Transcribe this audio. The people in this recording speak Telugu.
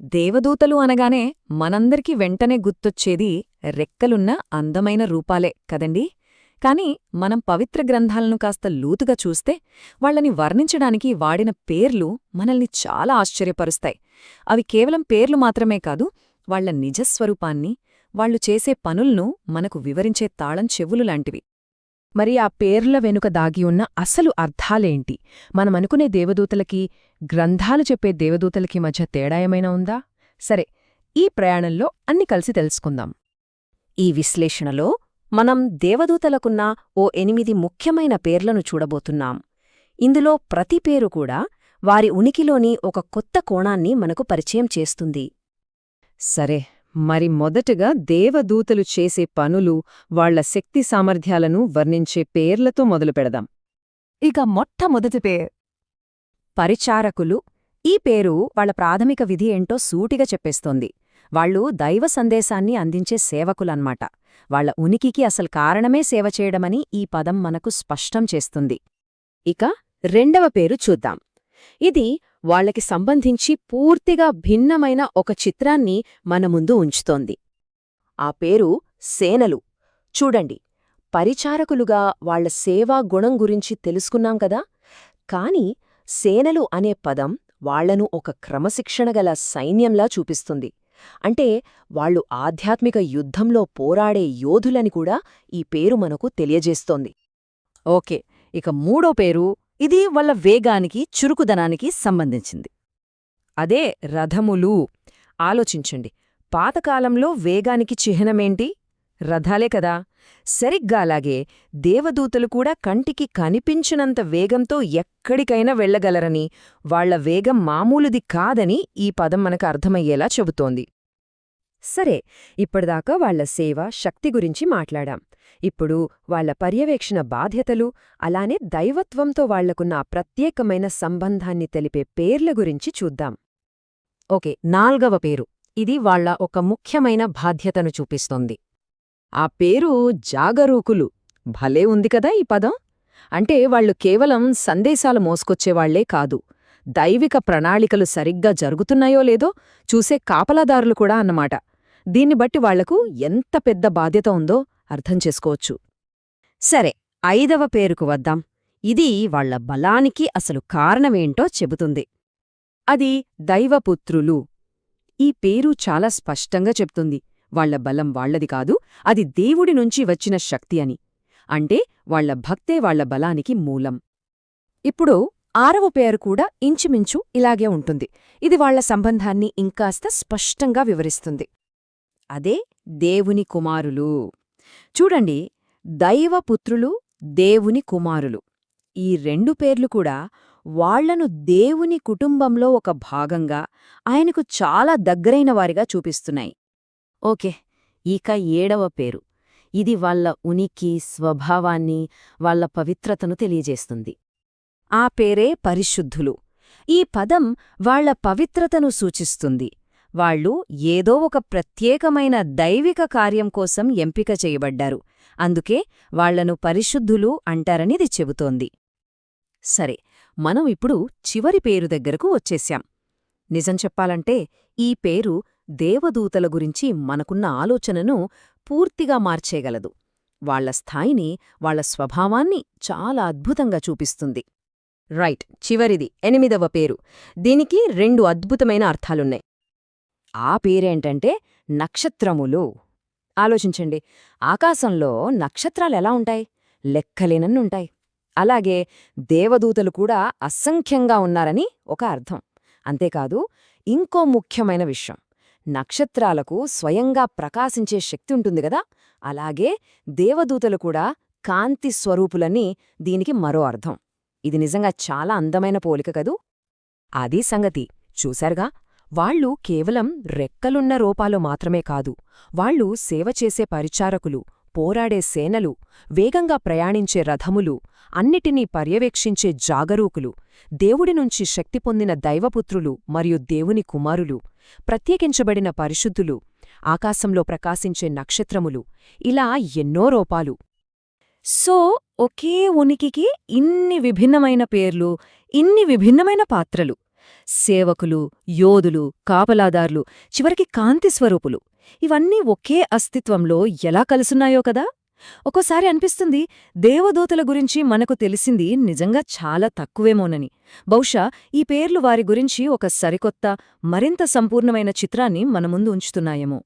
దేవదూతలు అనగానే మనందరికీ వెంటనే గుర్తొచ్చేది రెక్కలున్న అందమైన రూపాలే కదండీ? కాని మనం పవిత్ర గ్రంథాలను కాస్త లూతుగా చూస్తే వాళ్ళని వర్ణించడానికి వాడిన పేర్లు మనల్ని చాలా ఆశ్చర్యపరుస్తాయి. అవి కేవలం పేర్లు మాత్రమే కాదు వాళ్ళ నిజస్వరూపాన్ని వాళ్ళు చేసే పనుల్ను మనకు వివరించే తాళం చెవులు లాంటివి. మరి ఆ పేర్ల వెనుక దాగి ఉన్న అసలు అర్థాలేంటి? మనమనుకునే దేవదూతలకి గ్రంథాలు చెప్పే దేవదూతలకి మధ్య తేడా ఏమైనా ఉందా? సరే ఈ ప్రయాణంలో అన్ని కలిసి తెలుసుకుందాం. ఈ విశ్లేషణలో మనం దేవదూతలకున్న ఓ ఎనిమిది ముఖ్యమైన పేర్లను చూడబోతున్నాం. ఇందులో ప్రతి పేరు కూడా వారి ఉనికిలోని ఒక కొత్త కోణాన్ని మనకు పరిచయం చేస్తుంది. సరే మరి మొదటగా దేవదూతలు చేసే పనులు వాళ్ళ శక్తి సామర్థ్యాలను వర్ణించే పేర్లతో మొదలు పెడదాం. ఇక మొట్టమొదటి పేరు. పరిచారకులు. ఈ పేరు వాళ్ళ ప్రాథమిక విధి ఏంటో సూటిగా చెప్పేస్తోంది. వాళ్ళు దైవ సందేశాన్ని అందించే సేవకులన్మాట వాళ్ళ ఉనికికి అసలు కారణమే సేవ చేయడమని ఈ పదం మనకు స్పష్టం చేస్తుంది. ఇక రెండవ పేరు చూద్దాం. ఇది వాళ్ళకి సంబంధించి పూర్తిగా భిన్నమైన ఒక చిత్రాన్ని మన ముందు ఉంచుతోంది. ఆ పేరు సేనలు. చూడండి పరిచారకులుగా వాళ్ళ సేవా గుణం గురించి తెలుసుకున్నాం కదా? కాని సేనలు అనే పదం వాళ్ళను ఒక క్రమశిక్షణగల సైన్యంలా చూపిస్తుంది. అంటే వాళ్ళు ఆధ్యాత్మిక యుద్ధంలో పోరాడే యోధులని కూడా ఈ పేరు మనకు తెలియజేస్తోంది. ఓకే ఇక మూడో పేరు ఇది వాళ్ళ వేగానికి చురుకుదనానికి సంబంధించింది. అదే రథములు. ఆలోచించండి. పాతకాలంలో వేగానికి చిహ్నమేంటి? రథాలే కదా. సరిగ్గా అలాగే దేవదూతలు కూడా కంటికి కనిపించినంత వేగంతో ఎక్కడికైనా వెళ్ళగలరని వాళ్ళ వేగం మామూలుది కాదని ఈ పదం మనకు అర్థమయ్యేలా చెబుతోంది. సరే ఇప్పటిదాకా వాళ్ళ సేవ శక్తి గురించి మాట్లాడాం. ఇప్పుడు వాళ్ళ పర్యవేక్షణ బాధ్యతలు అలానే దైవత్వంతో వాళ్ళకున్న ప్రత్యేకమైన సంబంధాన్ని తెలిపే పేర్ల గురించి చూద్దాం. ఓకే నాల్గవ పేరు. ఇది వాళ్ళ ఒక ముఖ్యమైన బాధ్యతను చూపిస్తోంది. ఆ పేరు జాగరూకులు. భలే ఉంది కదా ఈ పదం? అంటే వాళ్ళు కేవలం సందేశాలు మోసుకొచ్చేవాళ్ళే కాదు. దైవిక ప్రణాళికలు సరిగ్గా జరుగుతున్నాయో లేదో చూసే కాపలాదారులు కూడా అన్నమాట. దీన్ని బట్టి వాళ్ళకు ఎంత పెద్ద బాధ్యత ఉందో అర్థం చేసుకోవచ్చు. సరే ఐదవ పేరుకు వద్దాం. ఇది వాళ్ళ బలానికి అసలు కారణమేంటో చెబుతుంది. అది దైవపుత్రులు. ఈ పేరు చాలా స్పష్టంగా చెప్తుంది. వాళ్ళ బలం వాళ్ళది కాదు అది దేవుడి నుంచి వచ్చిన శక్తి అని. అంటే వాళ్ళ భక్తే వాళ్ళ బలానికి మూలం. ఇప్పుడు ఆరవ పేరు కూడా ఇంచుమించు ఇలాగే ఉంటుంది. ఇది వాళ్ళ సంబంధాన్ని ఇంకాస్త స్పష్టంగా వివరిస్తుంది. అదే దేవుని కుమారులు. చూడండి దైవపుత్రులు దేవుని కుమారులు. ఈ రెండు పేర్లు కూడా వాళ్ళను దేవుని కుటుంబంలో ఒక భాగంగా ఆయనకు చాలా దగ్గరైన వారిగా చూపిస్తున్నాయి. ఓకే ఇక ఏడవ పేరు. ఇది వాళ్ళ ఉనికి స్వభావాన్ని వాళ్ళ పవిత్రతను తెలియజేస్తుంది. ఆ పేరే పరిశుద్ధులు. ఈ పదం వాళ్ళ పవిత్రతను సూచిస్తుంది. వాళ్ళు ఏదో ఒక ప్రత్యేకమైన దైవిక కార్యం కోసం ఎంపిక చేయబడ్డారు. అందుకే వాళ్ళను పరిశుద్ధులు అంటారనిది చెబుతోంది. సరే మనం ఇప్పుడు చివరి పేరు దగ్గరకు వచ్చేశాం. నిజం చెప్పాలంటే ఈ పేరు దేవదూతల గురించి మనకున్న ఆలోచనను పూర్తిగా మార్చేయగలదు. వాళ్ళ స్థాయిని వాళ్ళ స్వభావాన్ని చాలా అద్భుతంగా చూపిస్తుంది. రైట్ చివరిది ఎనిమిదవ పేరు. దీనికి రెండు అద్భుతమైన అర్థాలున్నాయి. ఆ పేరేంటంటే నక్షత్రములు. ఆలోచించండి ఆకాశంలో నక్షత్రాలెలా ఉంటాయి? లెక్కలేనన్నుంటాయి. అలాగే దేవదూతలు కూడా అసంఖ్యంగా ఉన్నారని ఒక అర్థం. అంతేకాదు ఇంకో ముఖ్యమైన విషయం. నక్షత్రాలకు స్వయంగా ప్రకాశించే శక్తి ఉంటుంది కదా? అలాగే దేవదూతలు కూడా కాంతి స్వరూపులని దీనికి మరో అర్థం. ఇది నిజంగా చాలా అందమైన పోలిక కదూ? అది సంగతి. చూశారుగా? వాళ్ళు కేవలం రెక్కలున్న రూపాలు మాత్రమే కాదు వాళ్ళు సేవ చేసే పరిచారకులు పోరాడే సేనలు వేగంగా ప్రయాణించే రథములు అన్నిటినీ పర్యవేక్షించే జాగరూకులు దేవుడి నుంచి శక్తి పొందిన దైవపుత్రులు మరియు దేవుని కుమారులు ప్రత్యేకించబడిన పరిశుద్ధులు ఆకాశంలో ప్రకాశించే నక్షత్రములు ఇలా ఎన్నో రూపాలు. సో ఒకే ఉనికికి ఇన్ని విభిన్నమైన పేర్లు ఇన్ని విభిన్నమైన పాత్రలు. సేవకులు యోధులు కాపలాదార్లు చివరికి కాంతి స్వరూపులు. ఇవన్నీ ఒకే అస్తిత్వంలో ఎలా కలుసున్నాయో కదా? ఒక్కోసారి అనిపిస్తుంది దేవదూతల గురించి మనకు తెలిసింది నిజంగా చాలా తక్కువేమోనని. బహుశా ఈ పేర్లు వారి గురించి ఒక సరికొత్త మరింత సంపూర్ణమైన చిత్రాన్ని మన ముందు ఉంచుతున్నాయేమో.